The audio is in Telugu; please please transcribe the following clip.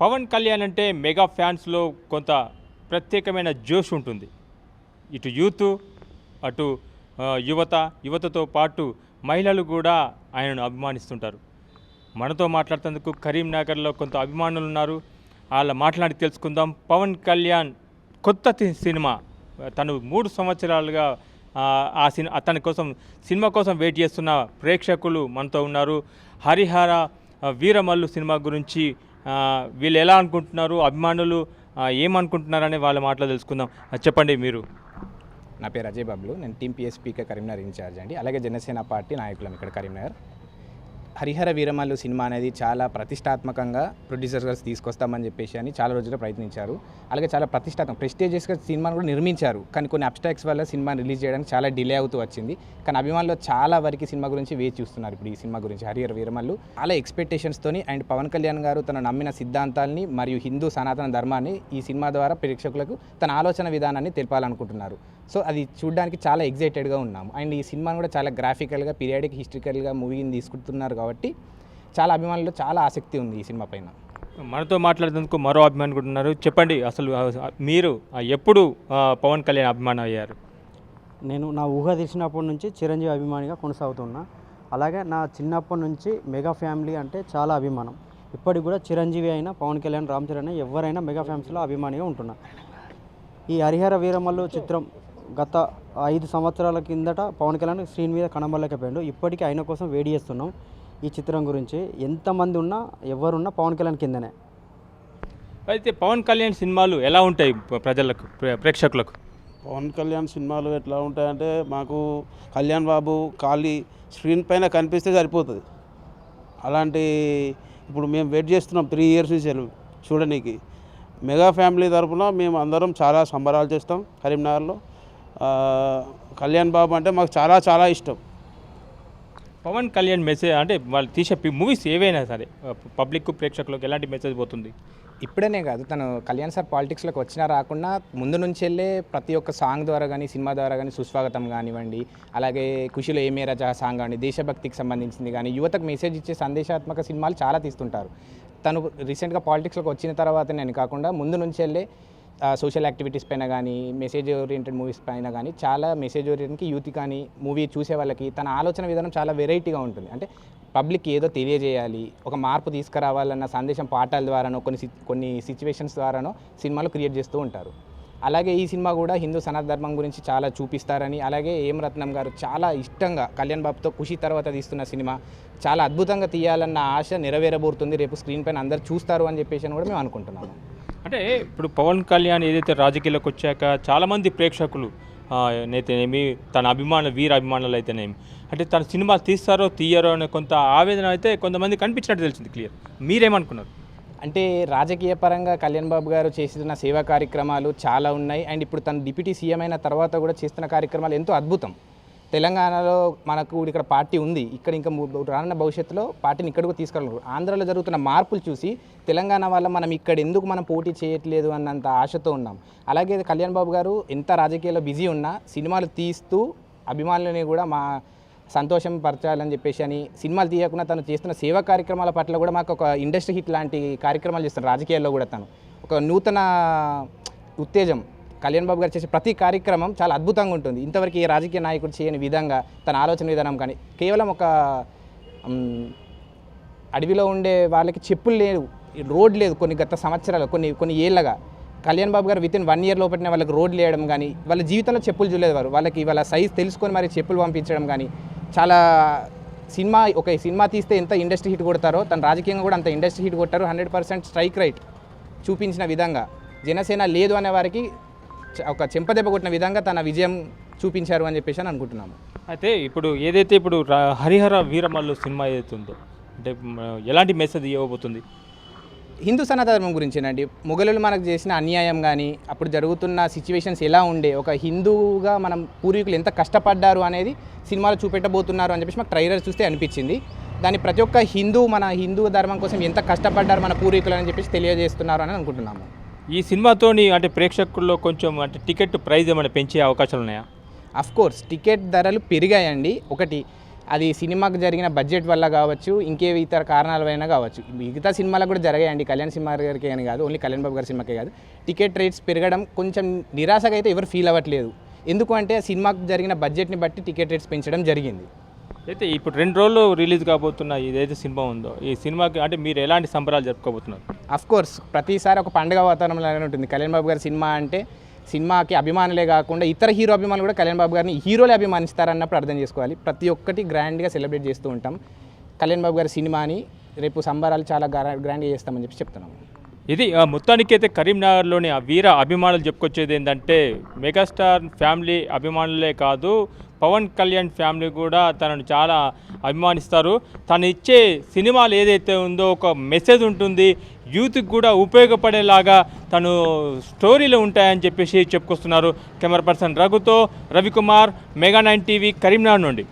పవన్ కళ్యాణ్ అంటే మెగా ఫ్యాన్స్లో కొంత ప్రత్యేకమైన జోష్ ఉంటుంది. ఇటు యూత్ అటు యువత యువతతో పాటు మహిళలు కూడా ఆయనను అభిమానిస్తుంటారు. మనతో మాట్లాడుతున్నందుకు కరీంనగర్లో కొంత అభిమానులు ఉన్నారు వాళ్ళ మాట్లాడి తెలుసుకుందాం. పవన్ కళ్యాణ్ కొత్త సినిమా. తను మూడు సంవత్సరాలుగా ఆ, సినిమా అతని కోసం సినిమా కోసం వెయిట్ చేస్తున్న ప్రేక్షకులు మనతో ఉన్నారు. హరిహర వీరమల్లు సినిమా గురించి వీళ్ళు ఎలా అనుకుంటున్నారు? అభిమానులు ఏమనుకుంటున్నారనే ఏమనుకుంటున్నారని వాళ్ళ మాటలు తెలుసుకుందాం. చెప్పండి మీరు. నా పేరు అజయ్ బాబులు. నేను టీమ్ పిఎస్పీకే కరీంనగర్ ఇన్ఛార్జ్ అండి. అలాగే జనసేన పార్టీ నాయకులం ఇక్కడ కరీంనగర్. హరిహర వీరమల్లు సినిమా అనేది చాలా ప్రతిష్టాత్మకంగా ప్రొడ్యూసర్స్ తీసుకొస్తామని చెప్పేసి అని చాలా రోజులు ప్రయత్నించారు. అలాగే చాలా ప్రతిష్టాత్మక ప్రెస్టేజియస్గా సినిమాను కూడా నిర్మించారు. కానీ కొన్ని అబ్స్టాక్స్ వల్ల సినిమా రిలీజ్ చేయడానికి చాలా డిలే అవుతూ వచ్చింది. కానీ అభిమానులు చాలా వరకు సినిమా గురించి వేచి చూస్తున్నారు ఇప్పుడు ఈ సినిమా గురించి. హరిహర వీరమల్లు చాలా ఎక్స్పెక్టేషన్స్తోని అండ్ పవన్ కళ్యాణ్ గారు తన నమ్మిన సిద్ధాంతాల్ని మరియు హిందూ సనాతన ధర్మాన్ని ఈ సినిమా ద్వారా ప్రేక్షకులకు తన ఆలోచన విధానాన్ని తెలపాలనుకుంటున్నారు. సో అది చూడడానికి చాలా ఎగ్జైటెడ్గా ఉన్నాము. అండ్ ఈ సినిమాను కూడా చాలా గ్రాఫికల్గా పీరియాడిక్ హిస్టరికల్గా మూవీని తీసుకుంటున్నారు కాబట్టి చాలా అభిమానులు చాలా ఆసక్తి ఉంది ఈ సినిమా పైన. మనతో మాట్లాడేందుకు మరో అభిమాని కూడా ఉన్నారు. చెప్పండి అసలు మీరు ఎప్పుడు పవన్ కళ్యాణ్ అభిమానం అయ్యారు? నేను నా ఊహ తెలిసినప్పటి నుంచి చిరంజీవి అభిమానిగా కొనసాగుతున్నా. అలాగే నా చిన్నప్పటి నుంచి మెగా ఫ్యామిలీ అంటే చాలా అభిమానం. ఇప్పటికి కూడా చిరంజీవి అయినా పవన్ కళ్యాణ్ రామ్ చరణ్ అయినా ఎవరైనా మెగా ఫ్యామిలీలో అభిమానిగా ఉంటున్నా. ఈ హరిహర వీరమల్లు చిత్రం గత ఐదు సంవత్సరాల కిందట పవన్ కళ్యాణ్ స్క్రీన్ మీద కనబడలేకపోయాడు. ఇప్పటికీ ఆయన కోసం వేడి చేస్తున్నాం ఈ చిత్రం గురించి. ఎంతమంది ఉన్నా ఎవరున్నా పవన్ కళ్యాణ్ కిందనే. అయితే పవన్ కళ్యాణ్ సినిమాలు ఎలా ఉంటాయి ప్ర- ప్రజలకు ప్రే- ప్రేక్షకులకు? పవన్ కళ్యాణ్ సినిమాలు ఎట్లా ఉంటాయంటే మాకు కళ్యాణ్ బాబు ఖాళీ స్క్రీన్ పైన కనిపిస్తే సరిపోతుంది. అలాంటి ఇప్పుడు మేము వెయిట్ చేస్తున్నాం త్రీ ఇయర్స్ నుంచి చూడడానికి మెగా ఫ్యామిలీ తరపున మేము అందరం చాలా సంబరాలు చేస్తాం కరీంనగర్లో. కళ్యాణ్ బాబు అంటే మాకు చాలా చాలా ఇష్టం. పవన్ కళ్యాణ్ మెసేజ్ అంటే వాళ్ళు తీసే మూవీస్ ఏవైనా సరే పబ్లిక్ ప్రేక్షకులకు ఎలాంటి మెసేజ్ పోతుంది? ఇప్పుడనే కాదు తను కళ్యాణ్ సార్ పాలిటిక్స్లోకి వచ్చినా రాకుండా ముందు నుంచి వెళ్ళే ప్రతి ఒక్క సాంగ్ ద్వారా కానీ సినిమా ద్వారా కానీ సుస్వాగతం కానివ్వండి అలాగే ఖుషిలో ఏ మేరా జహా సాంగ్ కానీ దేశభక్తికి సంబంధించింది కానీ యువతకు మెసేజ్ ఇచ్చే సందేశాత్మక సినిమాలు చాలా తీస్తుంటారు. తను రీసెంట్గా పాలిటిక్స్లోకి వచ్చిన తర్వాత నేను కాకుండా ముందు నుంచి వెళ్ళే సోషల్ యాక్టివిటీస్ పైన కానీ మెసేజ్ ఓరియంటెడ్ మూవీస్ పైన కానీ చాలా మెసేజ్ ఓరియంటెడ్కి యూత్ కానీ మూవీ చూసే వాళ్ళకి తన ఆలోచన విధానం చాలా వెరైటీగా ఉంటుంది. అంటే పబ్లిక్ ఏదో తెలియజేయాలి ఒక మార్పు తీసుకురావాలన్న సందేశం పాఠాల ద్వారానో కొన్ని సి- కొన్ని సిచ్యువేషన్స్ ద్వారానో సినిమాలు క్రియేట్ చేస్తూ ఉంటారు. అలాగే ఈ సినిమా కూడా హిందూ సనాత ధర్మం గురించి చాలా చూపిస్తారని అలాగే ఏం రత్నం గారు చాలా ఇష్టంగా కళ్యాణ్ బాబుతో ఖుషి తర్వాత తీస్తున్న సినిమా చాలా అద్భుతంగా తీయాలన్న ఆశ నెరవేరబోతుంది. రేపు స్క్రీన్ పైన అందరు చూస్తారు అని చెప్పేసి అని కూడా మేము అనుకుంటున్నాము. అంటే ఇప్పుడు పవన్ కళ్యాణ్ ఏదైతే రాజకీయాలకు వచ్చాక చాలామంది ప్రేక్షకులు నేతనేమి అయితేనేమి తన అభిమాన వీర అభిమానులు అయితేనేమి అంటే తన సినిమా తీస్తారో తీయరో అనే కొంత ఆవేదన అయితే కొంతమంది కనిపించినట్టు తెలిసింది క్లియర్ మీరేమనుకున్నారు? అంటే రాజకీయ పరంగా కళ్యాణ్ బాబు గారు చేసిన సేవా కార్యక్రమాలు చాలా ఉన్నాయి. అండ్ ఇప్పుడు తన డిప్యూటీ సీఎం అయిన తర్వాత కూడా చేస్తున్న కార్యక్రమాలు ఎంతో అద్భుతం. తెలంగాణలో మనకు ఇక్కడ పార్టీ ఉంది. ఇక్కడ ఇంకా రానున్న భవిష్యత్తులో పార్టీని ఇక్కడికి తీసుకెళ్ళరు ఆంధ్రాలో జరుగుతున్న మార్పులు చూసి తెలంగాణ వల్ల మనం ఇక్కడ ఎందుకు మనం పోటీ చేయట్లేదు అన్నంత ఆశతో ఉన్నాం. అలాగే కళ్యాణ్ బాబు గారు ఎంత రాజకీయాల్లో బిజీ ఉన్నా సినిమాలు తీస్తూ అభిమానులని కూడా మా సంతోషం పరచాలని చెప్పేసి అని సినిమాలు తీయకుండా తను చేస్తున్న సేవా కార్యక్రమాల పట్ల కూడా మాకు ఒక ఇండస్ట్రీ హిట్ లాంటి కార్యక్రమాలు చేస్తున్నాను రాజకీయాల్లో కూడా తను. ఒక నూతన ఉత్తేజం కళ్యాణ్ బాబు గారు చేసే ప్రతి కార్యక్రమం చాలా అద్భుతంగా ఉంటుంది. ఇంతవరకు ఏ రాజకీయ నాయకుడు చేయని విధంగా తన ఆలోచన విధానం కానీ కేవలం ఒక అడవిలో ఉండే వాళ్ళకి చెప్పులు లేవు రోడ్ లేదు కొన్ని గత సంవత్సరాలు కొన్ని కొన్ని ఏళ్ళగా. కళ్యాణ్ బాబు గారు వితిన్ వన్ ఇయర్ లోపలనే వాళ్ళకి రోడ్లు వేయడం కానీ వాళ్ళ జీవితంలో చెప్పులు చూడలేదు వారు. వాళ్ళకి వాళ్ళ సైజ్ తెలుసుకొని మరి చెప్పులు పంపించడం కానీ చాలా సినిమా ఒక సినిమా తీస్తే ఎంత ఇండస్ట్రీ హిట్ కొడతారో తన రాజకీయంగా కూడా అంత ఇండస్ట్రీ హిట్ కొట్టారు హండ్రెడ్ పర్సెంట్ స్ట్రైక్ రైట్ చూపించిన విధంగా. జనసేన లేదు అనే వారికి ఒక చెంపదెబ్బ కొట్టిన విధంగా తన విజయం చూపించారు అని చెప్పేసి అని అనుకుంటున్నాము. అయితే ఇప్పుడు ఏదైతే ఇప్పుడు హరిహర వీరమల్లు సినిమా ఏదైతే ఉందో అంటే ఎలాంటి మెసేజ్ ఇవ్వబోతుంది? హిందూ సనాతన ధర్మం గురించేనండి. మొఘలులు మనకు చేసిన అన్యాయం కానీ అప్పుడు జరుగుతున్న సిచ్యువేషన్స్ ఎలా ఉండే ఒక హిందువుగా మనం పూర్వీకులు ఎంత కష్టపడ్డారు అనేది సినిమాలో చూపెట్టబోతున్నారు అని చెప్పేసి మాకు ట్రైలర్ చూస్తే అనిపించింది. దాన్ని ప్రతి ఒక్క హిందూ మన హిందూ ధర్మం కోసం ఎంత కష్టపడ్డారు మన పూర్వీకులు అని చెప్పేసి తెలియజేస్తున్నారు అని అనుకుంటున్నాము. ఈ సినిమాతోని అంటే ప్రేక్షకుల్లో కొంచెం అంటే టికెట్ ప్రైజ్ ఏమైనా పెంచే అవకాశాలు ఉన్నాయా? అఫ్ కోర్స్ టికెట్ ధరలు పెరిగాయండి. ఒకటి అది సినిమాకు జరిగిన బడ్జెట్ వల్ల కావచ్చు ఇంకే ఇతర కారణాల వలన కావచ్చు. మిగతా సినిమాలకు కూడా జరిగాయండి. కళ్యాణ్ సినిమా గారికి అని కాదు ఓన్లీ కళ్యాణ్ బాబు గారి సినిమాకే కాదు. టికెట్ రేట్స్ పెరగడం కొంచెం నిరాశగా అయితే ఎవరు ఫీల్ అవ్వట్లేదు. ఎందుకు అంటే సినిమాకు జరిగిన బడ్జెట్ని బట్టి టికెట్ రేట్స్ పెంచడం జరిగింది. అయితే ఇప్పుడు రెండు రోజులు రిలీజ్ కాబోతున్న ఏదైతే సినిమా ఉందో ఈ సినిమాకి అంటే మీరు ఎలాంటి సంబరాలు జరుపుకోబోతున్నారు? అఫ్ కోర్స్ ప్రతిసారి ఒక పండుగ వాతావరణం లాగానే ఉంటుంది. కళ్యాణ్ బాబు గారి సినిమా అంటే సినిమాకి అభిమానులే కాకుండా ఇతర హీరో అభిమానులు కూడా కళ్యాణ్ బాబు గారిని హీరోలే అభిమానిస్తారన్నప్పుడు అర్థం చేసుకోవాలి. ప్రతి ఒక్కటి గ్రాండ్గా సెలబ్రేట్ చేస్తూ ఉంటాం. కళ్యాణ్ బాబు గారి సినిమాని రేపు సంబరాలు చాలా గ్రా- గ్రాండ్గా చేస్తామని చెప్పి చెప్తున్నాము ఇది ఆ, మొత్తానికైతే కరీంనగర్లోని ఆ వీర అభిమానులు చెప్పుకొచ్చేది ఏంటంటే మెగాస్టార్ ఫ్యామిలీ అభిమానులే కాదు పవన్ కళ్యాణ్ ఫ్యామిలీ కూడా తనను చాలా అభిమానిస్తారు. తను ఇచ్చే సినిమాలు ఏదైతే ఉందో ఒక మెసేజ్ ఉంటుంది యూత్కి కూడా ఉపయోగపడేలాగా తను స్టోరీలు ఉంటాయని చెప్పేసి చెప్పుకొస్తున్నారు camera person రఘుతో Ravikumar mega nine TV Karimnagar నుండి.